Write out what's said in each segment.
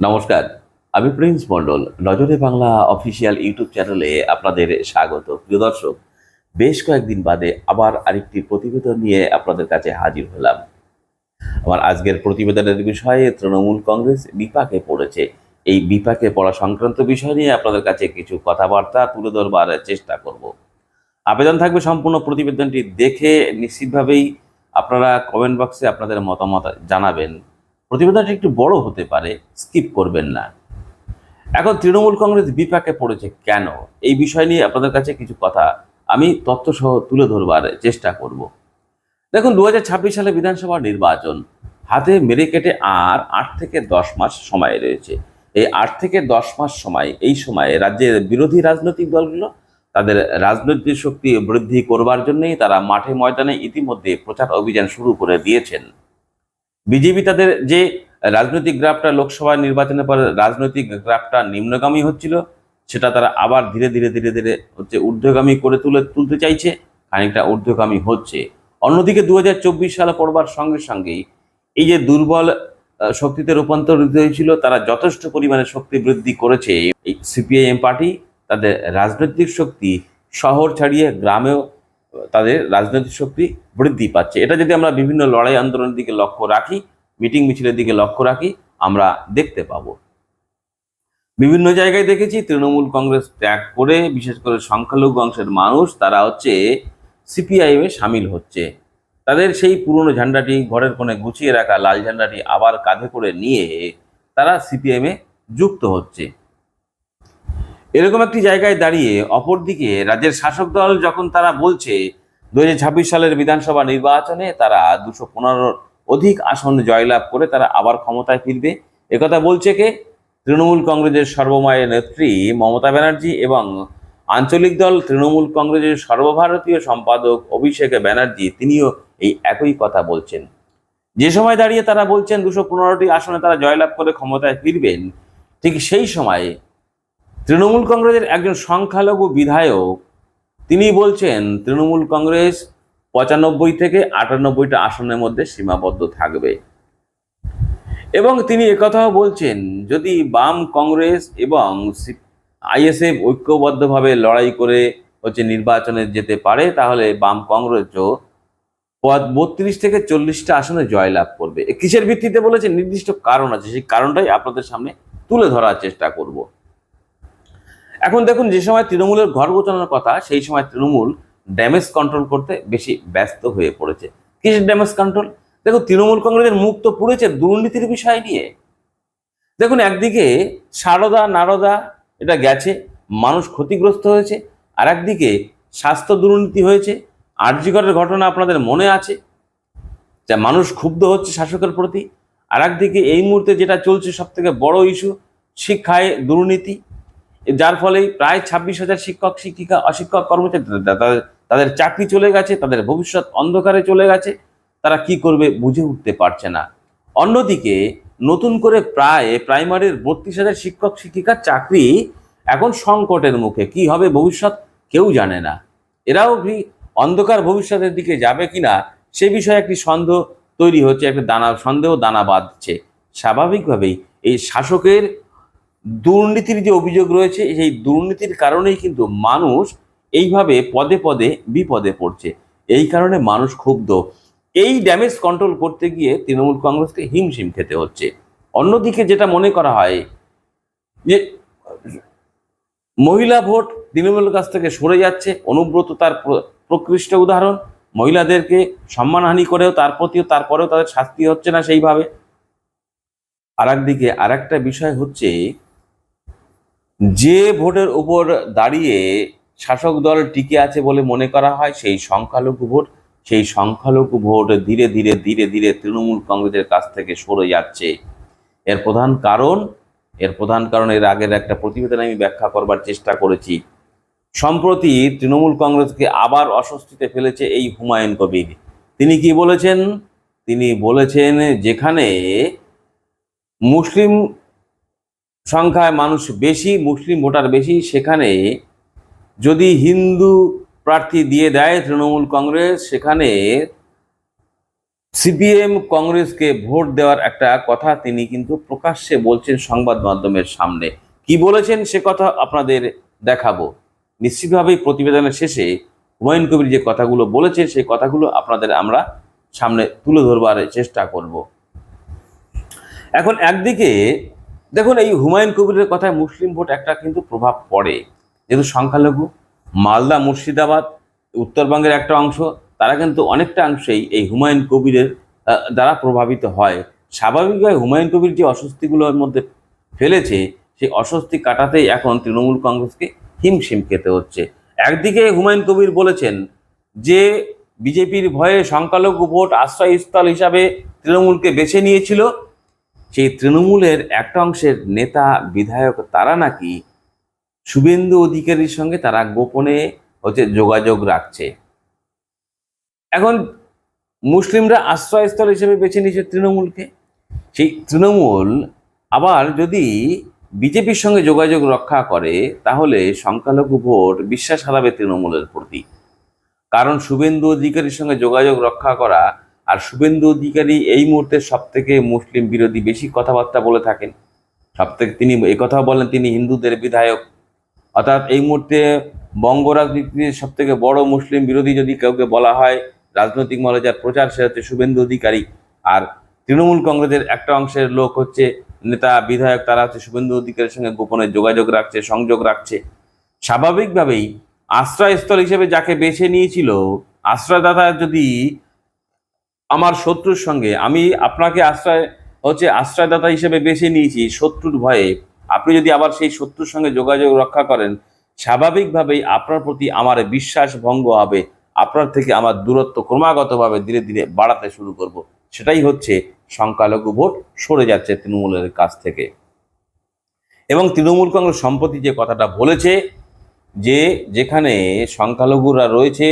নমস্কার, আমি প্রিন্স মণ্ডল। নজরে বাংলা অফিসিয়াল ইউটিউব চ্যানেলে আপনাদের স্বাগত। প্রিয় দর্শক, বেশ কয়েকদিন বাদে আবার আরেকটি প্রতিবেদন নিয়ে আপনাদের কাছে হাজির হলাম। আমার আজকের প্রতিবেদনের বিষয়ে তৃণমূল কংগ্রেস বিপাকে পড়েছে। এই বিপাকে পড়া সংক্রান্ত বিষয় নিয়ে আপনাদের কাছে কিছু কথাবার্তা তুলে ধরবার চেষ্টা করব। আবেদন থাকবে সম্পূর্ণ প্রতিবেদনটি দেখে নিশ্চিতভাবেই আপনারা কমেন্ট বক্সে আপনাদের মতামত জানাবেন। প্রতিবেদনটি একটু বড় হতে পারে স্কিপ করবেন না। এখন তৃণমূল কংগ্রেস বিপাকে পড়েছে কেন? এই বিষয় নিয়ে আপনাদের কাছে কিছু কথা আমি তথ্যসহ তুলে ধরবার চেষ্টা করব। দেখুন দু হাজার ছাব্বিশ সালে বিধানসভা নির্বাচন, হাতে মেরে কেটে আর আট থেকে দশ মাস সময় রয়েছে। এই আট থেকে দশ মাস সময়, এই সময়ে রাজ্যের বিরোধী রাজনৈতিক দলগুলো তাদের রাজনৈতিক শক্তি বৃদ্ধি করবার জন্যই তারা মাঠে ময়দানে ইতিমধ্যে প্রচার অভিযান শুরু করে দিয়েছেন। বিজেপি তাদের যে রাজনৈতিক গ্রাফটা লোকসভা নির্বাচনের পর রাজনৈতিক গ্রাফটা নিম্নগামী হচ্ছিল, সেটা তারা আবার ধীরে ধীরে ধীরে ধীরে হচ্ছে ঊর্ধ্বগামী করে তুলে, তুলতে চাইছে, খানিকটা ঊর্ধ্বগামী হচ্ছে। অন্যদিকে দু সালে পড়বার সঙ্গে সঙ্গেই এই যে দুর্বল শক্তিতে রূপান্তরিত হয়েছিল, তারা যথেষ্ট পরিমাণে শক্তি বৃদ্ধি করেছে। এই সিপিআইএম পার্টি তাদের রাজনৈতিক শক্তি শহর ছাড়িয়ে গ্রামেও তাদের রাজনৈতিক শক্তি বৃদ্ধি পাচ্ছে। এটা যদি আমরা বিভিন্ন লড়াই আন্দোলনের দিকে লক্ষ্য রাখি, মিটিং মিছিলের দিকে লক্ষ্য রাখি, আমরা দেখতে পাবো। বিভিন্ন জায়গায় দেখেছি তৃণমূল কংগ্রেস ত্যাগ করে, বিশেষ করে সংখ্যালঘু অংশের মানুষ, তারা হচ্ছে সিপিআইএমে সামিল হচ্ছে। তাদের সেই পুরনো ঝান্ডাটি ঘরের কোণে গুছিয়ে রাখা লাল ঝান্ডাটি আবার কাঁধে করে নিয়ে তারা সিপিআইএমে যুক্ত হচ্ছে। এরকম একটি জায়গায় দাঁড়িয়ে অপরদিকে রাজ্যের শাসক দল যখন তারা বলছে দু হাজার ছাব্বিশ সালের বিধানসভা নির্বাচনে তারা দুশো পনেরোর অধিক আসন জয়লাভ করে তারা আবার ক্ষমতায় ফিরবে। একথা বলছে কে? তৃণমূল কংগ্রেসের সর্বময় নেত্রী মমতা ব্যানার্জি এবং আঞ্চলিক দল তৃণমূল কংগ্রেসের সর্বভারতীয় সম্পাদক অভিষেক ব্যানার্জি, তিনিও এই একই কথা বলছেন। যে সময় দাঁড়িয়ে তারা বলছেন দুশো পনেরোটি আসনে তারা জয়লাভ করে ক্ষমতায় ফিরবেন, ঠিক সেই সময়ে তৃণমূল কংগ্রেসের একজন সংখ্যালঘু বিধায়ক, তিনি বলছেন, তৃণমূল কংগ্রেস পঁচানব্বই থেকে আটানব্বইটা আসনের মধ্যে সীমাবদ্ধ থাকবে। এবং তিনি একথাও বলছেন, যদি বাম কংগ্রেস এবং আইএসএফ ঐক্যবদ্ধভাবে লড়াই করে হচ্ছে নির্বাচনে যেতে পারে, তাহলে বাম কংগ্রেসও বত্রিশ থেকে চল্লিশটা আসনে জয়লাভ করবে। কিসের ভিত্তিতে বলেছে নির্দিষ্ট কারণ আছে, সেই কারণটাই আপনাদের সামনে তুলে ধরার চেষ্টা করব। এখন দেখুন, যে সময় তৃণমূলের ঘর গোছানোর কথা, সেই সময় তৃণমূল ড্যামেজ কন্ট্রোল করতে বেশি ব্যস্ত হয়ে পড়েছে। কিসের ড্যামেজ কন্ট্রোল দেখুন, তৃণমূল কংগ্রেসের মুখ তো পুড়েছে দুর্নীতির বিষয় নিয়ে। দেখুন, একদিকে সারদা, নারদা, এটা গেছে, মানুষ ক্ষতিগ্রস্ত হয়েছে, আর একদিকে স্বাস্থ্য দুর্নীতি হয়েছে আর্যিকরের ঘটনা আপনাদের মনে আছে, যা মানুষ ক্ষুব্ধ হচ্ছে শাসকের প্রতি, আর একদিকে এই মুহূর্তে যেটা চলছে সব থেকে বড় ইস্যু শিক্ষায় দুর্নীতি যার ফলে প্রায় ছাব্বিশ হাজার শিক্ষক, শিক্ষিকা, অশিক্ষক, কর্মচারী তাদের চাকরি চলে গেছে, তাদের ভবিষ্যৎ অন্ধকারে চলে গেছে, তারা কি করবে বুঝে উঠতে পারছে না। অন্যদিকে, নতুন করে প্রায়, প্রাইমারির বত্রিশ হাজার শিক্ষক, শিক্ষিকার চাকরি এখন সংকটের মুখে। কি হবে ভবিষ্যৎ কেউ জানে না। এরাও কি অন্ধকার ভবিষ্যতের দিকে যাবে কিনা, সে বিষয়ে একটি সন্দেহ তৈরি হচ্ছে, একটা দানা, সন্দেহ দানা বাঁধছে। স্বাভাবিকভাবেই এই শাসকের দুর্নীতির যে অভিযোগ রয়েছে, সেই দুর্নীতির কারণেই কিন্তু মানুষ এইভাবে পদে পদে বিপদে পড়ছে। এই কারণে মানুষ ক্ষুব্ধ। এই ড্যামেজ কন্ট্রোল করতে গিয়ে তৃণমূল কংগ্রেসকে হিমশিম খেতে হচ্ছে। অন্যদিকে যেটা মনে করা হয় যে, মহিলা ভোট তৃণমূলের কাছ থেকে সরে যাচ্ছে। অনুব্রত তার প্রকৃষ্ট উদাহরণ। মহিলাদেরকে সম্মানহানি করেও তার প্রতিও তারপরেও তাদের শাস্তি হচ্ছে না সেইভাবে। আর একদিকে আর বিষয় হচ্ছে যে ভোটের উপর দাঁড়িয়ে শাসক দল টিকে আছে বলে মনে করা হয়, সেই সংখ্যালঘু ভোট, সেই সংখ্যালঘু ভোট ধীরে ধীরে ধীরে ধীরে তৃণমূল কংগ্রেসের কাছ থেকে সরে যাচ্ছে। এর প্রধান কারণ, এর প্রধান কারণ এর আগের একটা প্রতিবেদনে আমি ব্যাখ্যা করবার চেষ্টা করেছি। সম্প্রতি তৃণমূল কংগ্রেসকে আবার অস্বস্তিতে ফেলেছে এই হুমায়ুন কবির। তিনি কি বলেছেন? তিনি বলেছেন, যেখানে মুসলিম সংখ্যায় মানুষ বেশি, মুসলিম ভোটার বেশি, সেখানে যদি হিন্দু প্রার্থী দিয়ে দেয় তৃণমূল কংগ্রেস, সেখানে সিপিএম কংগ্রেসকে ভোট দেওয়ার একটা কথা তিনি কিন্তু প্রকাশ্যে বলছেন সংবাদ মাধ্যমের সামনে। কি বলেছেন সে কথা আপনাদের দেখাবো। নিশ্চিতভাবেই প্রতিবেদনের শেষে হুমায়ুন কবির যে কথাগুলো বলেছেন, সেই কথাগুলো আপনাদের আমরা সামনে তুলে ধরবার চেষ্টা করব। এখন একদিকে দেখুন, এই হুমায়ুন কবিরের কথায় মুসলিম ভোট একটা কিন্তু প্রভাব পড়ে। যেহেতু সংখ্যালঘু, মালদা, মুর্শিদাবাদ, উত্তরবঙ্গের একটা অংশ, তারা কিন্তু অনেকটা অংশেই এই হুমায়ুন কবিরের দ্বারা প্রভাবিত হয়। স্বাভাবিকভাবে হুমায়ুন কবির যে অস্বস্তিগুলোর মধ্যে ফেলেছে, সেই অস্বস্তি কাটাতেই এখন তৃণমূল কংগ্রেসকে হিমশিম খেতে হচ্ছে। একদিকে হুমায়ুন কবির বলেছেন যে, বিজেপির ভয়ে সংখ্যালঘু ভোট আশ্রয়স্থল হিসাবে তৃণমূলকে বেছে নিয়েছিল সেই তৃণমূলের একটা অংশের নেতা, বিধায়ক তারা নাকি শুভেন্দু অধিকারীর সঙ্গে তারা গোপনে হচ্ছে যোগাযোগ রাখছে। এখন মুসলিমরা আশ্রয়স্থল হিসেবে বেছে নিয়েছে তৃণমূলকে। সেই তৃণমূল আবার যদি বিজেপির সঙ্গে যোগাযোগ রক্ষা করে, তাহলে সংখ্যালঘু ভোট বিশ্বাস হারাবে তৃণমূলের প্রতি। কারণ শুভেন্দু অধিকারীর সঙ্গে যোগাযোগ রক্ষা করা আর শুভেন্দু অধিকারী এই মুহূর্তে সব থেকে মুসলিম বিরোধী বেশি কথাবার্তা বলে থাকেন। সব থেকে তিনি কথাও বলেন, তিনি হিন্দুদের বিধায়ক। অর্থাৎ এই মুহূর্তে বঙ্গ রাজনীতির সব থেকে বড় মুসলিম বিরোধী যদি কাউকে বলা হয়, রাজনৈতিক মহলে যার প্রচার, সে হচ্ছে শুভেন্দু অধিকারী। আর তৃণমূল কংগ্রেসের একটা অংশের লোক হচ্ছে নেতা বিধায়ক, তারা হচ্ছে শুভেন্দু অধিকারীর সঙ্গে গোপনে যোগাযোগ রাখছে, সংযোগ রাখছে। স্বাভাবিকভাবেই আশ্রয়স্থল হিসেবে যাকে বেছে নিয়েছিল, আশ্রয়দাতা যদি আমার শত্রুর সঙ্গে। আমি আপনাকে আশ্রয়, হচ্ছে আশ্রয়দাতা হিসেবে বেছে নিয়েছি শত্রুর ভয়ে। আপনি যদি আবার সেই শত্রুর সঙ্গে যোগাযোগ রক্ষা করেন, স্বাভাবিকভাবেই আপনার প্রতি আমার বিশ্বাস ভঙ্গ হবে। আপনার থেকে আমার দূরত্ব ক্রমাগতভাবে ধীরে ধীরে বাড়াতে শুরু করব। সেটাই হচ্ছে সংখ্যালঘু ভোট সরে যাচ্ছে তৃণমূলের কাছ থেকে। এবং তৃণমূল কংগ্রেস সম্প্রতি যে কথাটা বলেছে, যে যেখানে সংখ্যালঘুরা রয়েছে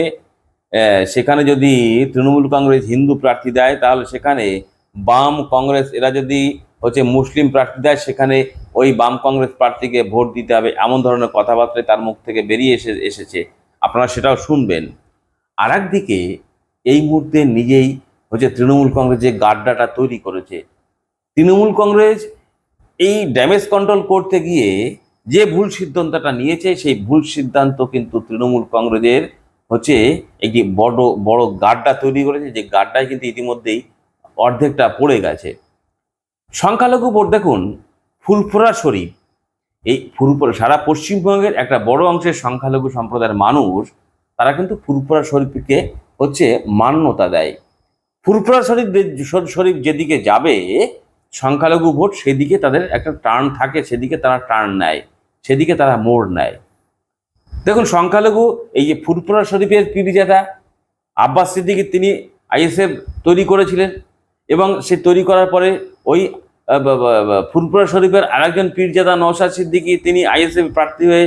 সেখানে যদি তৃণমূল কংগ্রেস হিন্দু প্রার্থী দেয়, তাহলে সেখানে বাম কংগ্রেস, এরা যদি হচ্ছে মুসলিম প্রার্থী দেয়, সেখানে ওই বাম কংগ্রেস প্রার্থীকে ভোট দিতে হবে, এমন ধরনের কথাবার্তা তার মুখ থেকে বেরিয়ে এসে, এসেছে। আপনারা সেটাও শুনবেন। আর একদিকে এই মুহূর্তে নিজেই হচ্ছে তৃণমূল কংগ্রেস যে গাড্ডাটা তৈরি করেছে, তৃণমূল কংগ্রেস এই ড্যামেজ কন্ট্রোল করতে গিয়ে যে ভুল সিদ্ধান্তটা নিয়েছে, সেই ভুল সিদ্ধান্ত কিন্তু তৃণমূল কংগ্রেসের হচ্ছে একটি বড় বড় গাড্ডা তৈরি করেছে, যে গাড্ডায় কিন্তু ইতিমধ্যেই অর্ধেকটা পড়ে গেছে। সংখ্যালঘু ভোট দেখুন, ফুলফোরা শরীফ। এই ফুলপুরা সারা পশ্চিমবঙ্গের একটা বড় অংশের সংখ্যালঘু সম্প্রদায়ের মানুষ, তারা কিন্তু ফুরফুরা শরীফকে হচ্ছে মান্যতা দেয়। ফুরফুরা শরীফ শরীফ যেদিকে যাবে, সংখ্যালঘু ভোট সেদিকে তাদের একটা টার্ন থাকে, সেদিকে তারা টার্ন নেয়, সেদিকে তারা মোড় নেয়। দেখুন, সংখ্যালঘু, এই যে ফুরফুরা শরীফের পিরিজাদা আব্বাস সিদ্দিকি, তিনি আইএসএফ তৈরি করেছিলেন এবং সে তৈরি করার পরে ওই ফুরফুরা শরীফের আরেকজন পীরজাদা নওশাদ সিদ্দিকী, তিনি আইএসএফ প্রার্থী হয়ে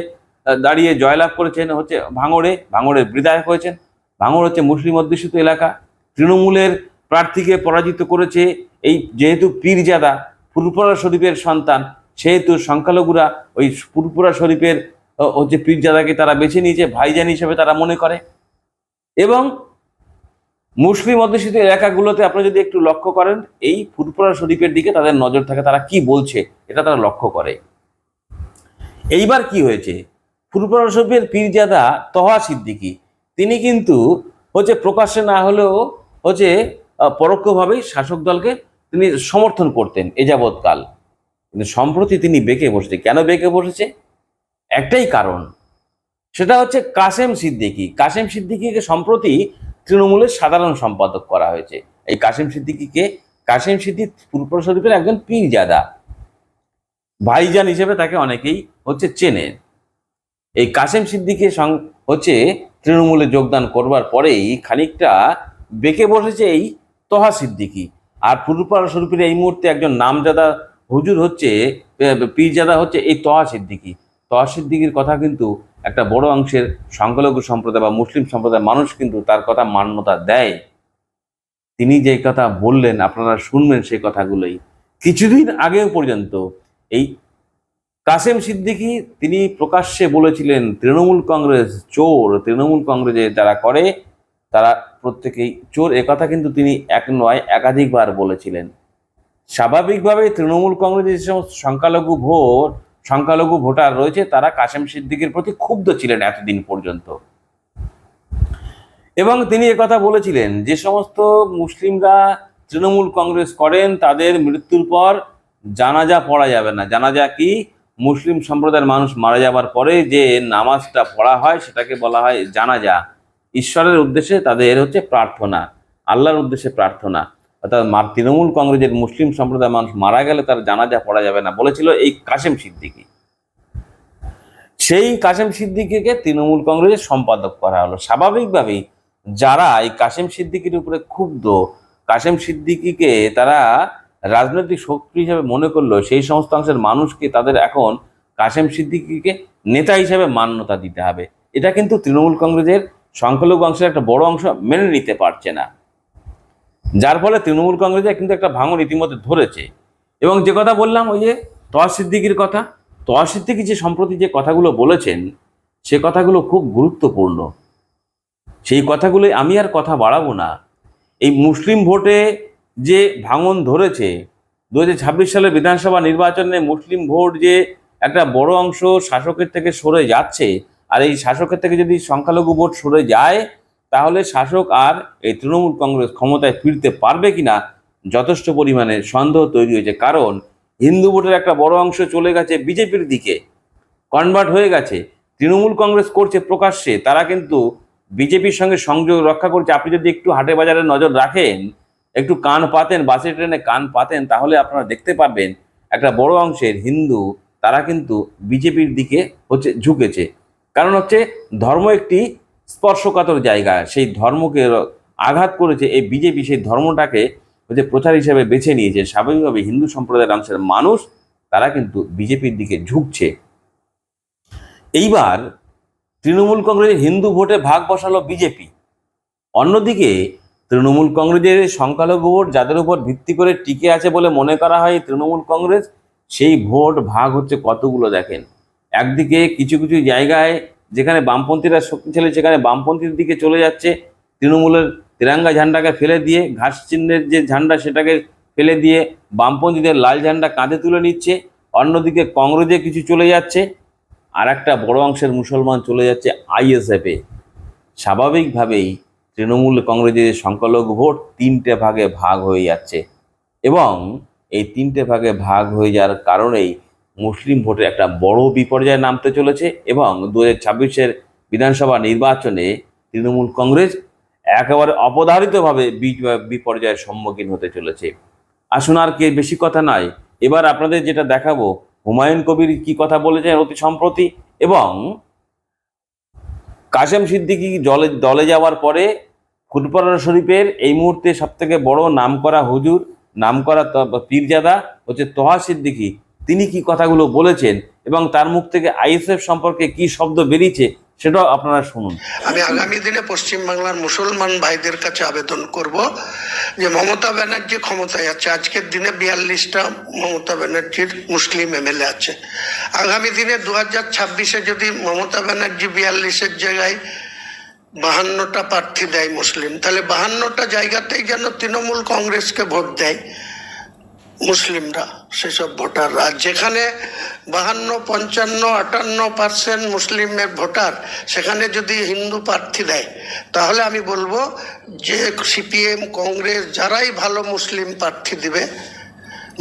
দাঁড়িয়ে জয়লাভ করেছেন, হচ্ছে ভাঙড়ে, ভাঙড়ের বিধায়ক হয়েছেন। ভাঙড় হচ্ছে মুসলিম অধ্যুষিত এলাকা। তৃণমূলের প্রার্থীকে পরাজিত করেছে এই যেহেতু পীরজাদা ফুরফুরা শরীফের সন্তান, সেহেতু সংখ্যালঘুরা ওই ফুরফুরা শরীফের হচ্ছে পীরজাদাকে তারা বেছে নিয়েছে ভাইজান হিসেবে তারা মনে করে। এবং মুসলিম অধ্যুষিত এলাকাগুলোতে আপনারা যদি একটু লক্ষ্য করেন, এই ফুরফুরা শরীফের দিকে তাদের নজর থাকে, তারা কি বলছে এটা তারা লক্ষ্য করে। এইবার কি হয়েছে? ফুরফুরা শরীফের পীরজাদা তহা সিদ্দিকি, তিনি কিন্তু হচ্ছে প্রকাশ্যে না হলেও হচ্ছে পরোক্ষভাবেই শাসক দলকে তিনি সমর্থন করতেন এ যাবৎকাল। কিন্তু সম্প্রতি তিনি বেঁকে বসেছে। কেন বেঁকে বসেছে? একটাই কারণ, সেটা হচ্ছে কাসেম সিদ্দিকী। কাসেম সিদ্দিকীকে সম্প্রতি তৃণমূলের সাধারণ সম্পাদক করা হয়েছে। এই কাসেম সিদ্দিকীকে, কাসেম সিদ্দিক ফুরফুরা শরীফের একজন পীরজাদা। ভাইজান হিসেবে তাকে অনেকেই হচ্ছে চেনে। এই কাসেম সিদ্দিকের সং, হচ্ছে তৃণমূলে যোগদান করবার পরেই খানিকটা বেঁকে বসেছে এই তহা সিদ্দিকি। আর ফুরফুরা শরীফের এই মুহূর্তে একজন নামজাদা হুজুর হচ্ছে পীরজাদা হচ্ছে এই তহা সিদ্দিকি। তহা সিদ্দিকির কথা কিন্তু একটা বড় অংশের সংখ্যালঘু সম্প্রদায় বা মুসলিম সম্প্রদায়ের মানুষ কিন্তু তার কথা মান্যতা দেয়। তিনি যে কথা বললেন, আপনারা শুনবেন সেই কথাগুলোই। কিছুদিন আগেও পর্যন্ত এই কাসেম সিদ্দিকি, তিনি প্রকাশ্যে বলেছিলেন, তৃণমূল কংগ্রেস চোর, তৃণমূল কংগ্রেসে যারা করে, তারা প্রত্যেকেই চোর। একথা কিন্তু তিনি এক নয়, একাধিকবার বলেছিলেন। স্বাভাবিকভাবে তৃণমূল কংগ্রেসের যে সমস্ত সংখ্যালঘু ভোট সংখ্যালঘু ভোটার রয়েছে, তারা কাশেম সিদ্দিকের প্রতি ক্ষুব্ধ ছিলেন এতদিন পর্যন্ত। এবং তিনি কথা বলেছিলেন, যে সমস্ত মুসলিমরা তৃণমূল কংগ্রেস করেন, তাদের মৃত্যুর পর জানাজা পড়া যাবে না। জানাজা কি? মুসলিম সম্প্রদায়ের মানুষ মারা যাবার পরে যে নামাজটা পড়া হয়, সেটাকে বলা হয় জানাজা। ঈশ্বরের উদ্দেশ্যে তাদের হচ্ছে প্রার্থনা, আল্লাহর উদ্দেশ্যে প্রার্থনা। অর্থাৎ তৃণমূল কংগ্রেসের মুসলিম সম্প্রদায়ের মানুষ মারা গেলে তার জানাজা পড়া যাবে না, বলেছিল এই কাশেম সিদ্দিকি। সেই কাশেম সিদ্দিকিকে তৃণমূল কংগ্রেসের সম্পাদক করা হলো। স্বাভাবিকভাবেই যারা এই কাশেম সিদ্দিকির উপরে ক্ষুব্ধ, কাশেম সিদ্দিকিকে তারা রাজনৈতিক শক্তি হিসেবে মনে করল সেই সমস্ত অংশের মানুষকে তাদের এখন কাশেম সিদ্দিকিকে নেতা হিসেবে মান্যতা দিতে হবে। এটা কিন্তু তৃণমূল কংগ্রেসের সংখ্যালঘু অংশের একটা বড় অংশ মেনে নিতে পারছে না। যার ফলে তৃণমূল কংগ্রেসে কিন্তু একটা ভাঙন ইতিমধ্যে ধরেছে। এবং যে কথা বললাম, ওই যে তোয়া সিদ্দিকির কথা তোয়া সিদ্দিকি যে সম্প্রতি যে কথাগুলো বলেছেন, সে কথাগুলো খুব গুরুত্বপূর্ণ। সেই কথাগুলো আমি আর কথা বাড়াবো না। এই মুসলিম ভোটে যে ভাঙন ধরেছে দু হাজার ছাব্বিশ সালের বিধানসভা নির্বাচনে মুসলিম ভোট যে একটা বড় অংশ শাসকের থেকে সরে যাচ্ছে, আর এই শাসকের থেকে যদি সংখ্যালঘু ভোট সরে যায় তাহলে শাসক আর এই তৃণমূল কংগ্রেস ক্ষমতায় ফিরতে পারবে কিনা যথেষ্ট পরিমাণে সন্দেহ তৈরি হয়েছে। কারণ হিন্দু ভোটের একটা বড় অংশ চলে গেছে বিজেপির দিকে কনভার্ট হয়ে গেছে। তৃণমূল কংগ্রেস করছে প্রকাশ্যে, তারা কিন্তু বিজেপির সঙ্গে সংযোগ রক্ষা করছে। আপনি যদি একটু হাটে বাজারে নজর রাখেন, একটু কান পাতেন, বাসে ট্রেনে কান পাতেন, তাহলে আপনারা দেখতে পারবেন একটা বড় অংশের হিন্দু, তারা কিন্তু বিজেপির দিকে হচ্ছে ঝুঁকেছে। কারণ হচ্ছে ধর্ম একটি স্পর্শকাতর জায়গা, সেই ধর্মকে আঘাত করেছে, এই বিজেপি সেই ধর্মটাকে হচ্ছে প্রচার হিসেবে বেছে নিয়েছে, স্বাভাবিকভাবে হিন্দু সম্প্রদায়ের অংশের মানুষ, তারা কিন্তু বিজেপির দিকে ঝুঁকছে। এইবার তৃণমূল কংগ্রেসের হিন্দু ভোটে ভাগ বসালো বিজেপি। অন্যদিকে তৃণমূল কংগ্রেসের সংখ্যালঘু ভোট যাদের উপর ভিত্তি করে টিকে আছে বলে মনে করা হয় তৃণমূল কংগ্রেস, সেই ভোট ভাগ হচ্ছে কতগুলো দেখেন? একদিকে কিছু কিছু জায়গায় যেখানে বামপন্থীরা শক্তিশালী সেখানে বামপন্থীর দিকে চলে যাচ্ছে, তৃণমূলের তিরাঙ্গা ঝান্ডাকে ফেলে দিয়ে, ঘাস চিহ্নের যে ঝান্ডা সেটাকে ফেলে দিয়ে বামপন্থীদের লাল ঝান্ডা কাঁধে তুলে নিচ্ছে, অন্যদিকে কংগ্রেসে কিছু চলে যাচ্ছে আর একটা বড় অংশের মুসলমান চলে যাচ্ছে আইএসএফে স্বাভাবিকভাবেই তৃণমূল কংগ্রেসের সংখ্যালঘু ভোট তিনটে ভাগে ভাগ হয়ে যাচ্ছে এবং এই তিনটে ভাগে ভাগ হয়ে যাওয়ার কারণেই মুসলিম ভোটে একটা বড় বিপর্যয়ে নামতে চলেছে এবং দু হাজার বিধানসভা নির্বাচনে তৃণমূল কংগ্রেস একেবারে অপধারিতভাবে বিপর্যয়ের সম্মুখীন হতে চলেছে। আসুন আর কে বেশি কথা নয়, এবার আপনাদের যেটা দেখাবো, হুমায়ুন কবির কি কথা বলেছেন অতি সম্প্রতি এবং কাশেম সিদ্দিকি জলে দলে যাওয়ার পরে ফুটবলার শরীফের এই মুহূর্তে সব থেকে বড় নামকরা হুজুর, নামকরা ত- পীরজাদা হচ্ছে তোহা সিদ্দিকি। তিনি কি কথাগুলো বলেছেন এবং তার মুখ থেকে আইএসএফ সম্পর্কে কি শব্দ বেরিয়েছে, সেটাও আপনারা শুনুন। আমি আগামী দিনে পশ্চিমবাংলার মুসলমান ভাইদের কাছে আবেদন করব যে মমতা ব্যানার্জি ক্ষমতায় আছে। আজকের দিনে বিয়াল্লিশটা মমতা ব্যানার্জির মুসলিম এমএলএ আছে। আগামী দিনে দু হাজার ছাব্বিশে যদি মমতা ব্যানার্জি বিয়াল্লিশের জায়গায় বাহান্নটা প্রার্থী দেয় মুসলিম, তাহলে বাহান্নটা জায়গাতেই যেন তৃণমূল কংগ্রেসকে ভোট দেয়। মুসলিমরা, সেসব ভোটাররা যেখানে বাহান্ন, পঞ্চান্ন, আটান্ন পার্সেন্ট মুসলিমের ভোটার, সেখানে যদি হিন্দু প্রার্থী দেয়, তাহলে আমি বলব যে সিপিএম, কংগ্রেস, যারাই ভালো মুসলিম প্রার্থী দিবে,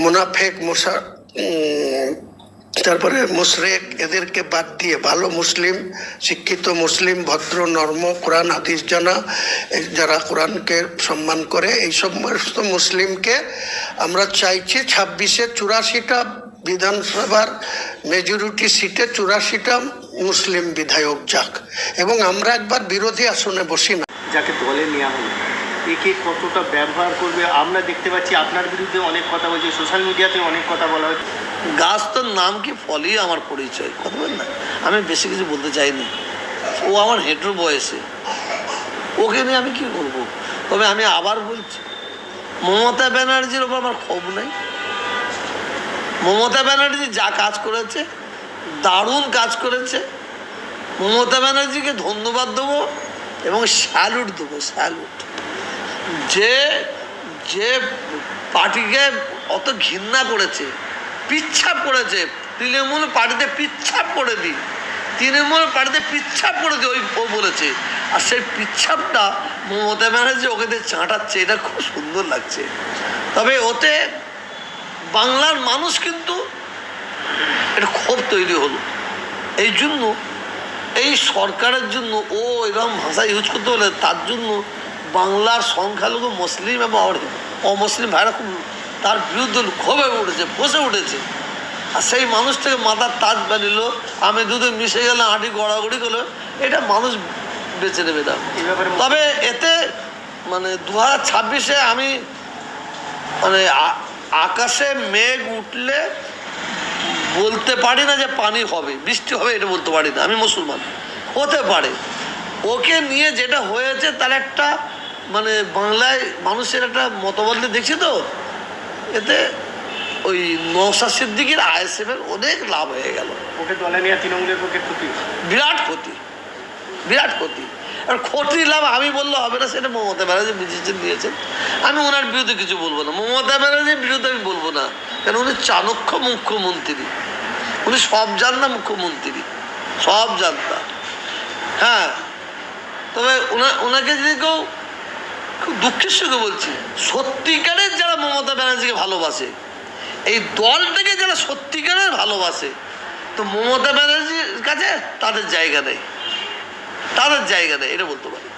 মুনাফেক, মুসা তারপরে মুশরেক এদেরকে বাদ দিয়ে ভালো মুসলিম, শিক্ষিত মুসলিম, ভদ্র, নর্ম, কোরআন, হাদিস জানা যারা কোরআনকে সম্মান করে, এই সমস্ত মুসলিমকে আমরা চাইছি ছাব্বিশে চুরাশিটা বিধানসভার মেজরিটি সিটে চুরাশিটা মুসলিম বিধায়ক যাক। এবং আমরা একবার বিরোধী আসনে বসি না। যাকে দলে নেওয়া হলো। একে কতটা ব্যবহার করবে, আমরা দেখতে পাচ্ছি আপনার বিরুদ্ধে অনেক কথা বলছে সোশ্যাল মিডিয়াতে অনেক কথা বলা হচ্ছে গাছ তোর নাম কি ফলই আমার পরিচয়? কথা বল না। আমি বেশি কিছু বলতে চাইনি। ও আমার হেঁটুর বয়সে। ওকে নিয়ে আমি কি করব? তবে আমি আবার বলছি, মমতা ব্যানার্জির ওপর আমার ক্ষোভ নেই। মমতা ব্যানার্জি যা কাজ করেছে, দারুণ কাজ করেছে। মমতা ব্যানার্জিকে ধন্যবাদ দেবো এবং স্যালুট দেবো স্যালুট যে যে পার্টিকে অত ঘৃণা করেছে, পিচ্ছাপ করেছে, তৃণমূল পার্টিতে পিচ্ছাপ করে দিই, তৃণমূল পার্টিতে পিচ্ছাপ করে দিই, ওই ও বলেছে। আর সেই পিচ্ছাপটা মমতা ব্যানার্জি ওকে দিয়ে চাঁটাচ্ছে, এটা খুব সুন্দর লাগছে। তবে ওতে বাংলার মানুষ কিন্তু এটা ক্ষোভ তৈরি হলো। এই জন্য, এই সরকারের জন্য ও এরকম ভাষা ইউজ করতে হলে তার জন্য বাংলার সংখ্যালঘু মুসলিম এবং অমুসলিম ভাইরা খুব তার বিরুদ্ধে ক্ষোভে উঠেছে বসে উঠেছে। আর সেই মানুষটাকে মাথার তাজ বানিল আমি দুধে মিশে গেলে আঁটি গড়াগড়ি করল এটা মানুষ বেছে নেবে না তবে এতে মানে দু হাজার ছাব্বিশে আমি মানে আকাশে মেঘ উঠলে বলতে পারি না যে পানি হবে বৃষ্টি হবে এটা বলতে পারি না আমি মুসলমান। হতে পারে। ওকে নিয়ে যেটা হয়েছে তার একটা মানে বাংলায় মানুষের একটা মতবদলে দেখছি তো এতে ওই নৌসা সিদ্দিকির আইএসএফের অনেক লাভ হয়ে গেল। ওকে দলে তৃণমূলের পক্ষে ক্ষতি। বিরাট ক্ষতি বিরাট ক্ষতি। আর ক্ষতি লাভ আমি বললে হবে না সেটা মমতা ব্যানার্জি বুঝেছেন দিয়েছেন আমি ওনার বিরুদ্ধে কিছু বলব না। মমতা ব্যানার্জির বিরুদ্ধে আমি বলব না। কেন উনি চাণক্য মুখ্যমন্ত্রী। উনি সব জাননা মুখ্যমন্ত্রী। সব জানতা হ্যাঁ তবে ওনা ওনাকে যদি কেউ খুব দুঃখের সঙ্গে বলছি, সত্যিকারের যারা মমতা ব্যানার্জিকে ভালোবাসে, এই দলটাকে যারা সত্যিকারের ভালোবাসে, তো মমতা ব্যানার্জির কাছে তাদের জায়গা নেই, তাদের জায়গা নেই, এটা বলতে পারি।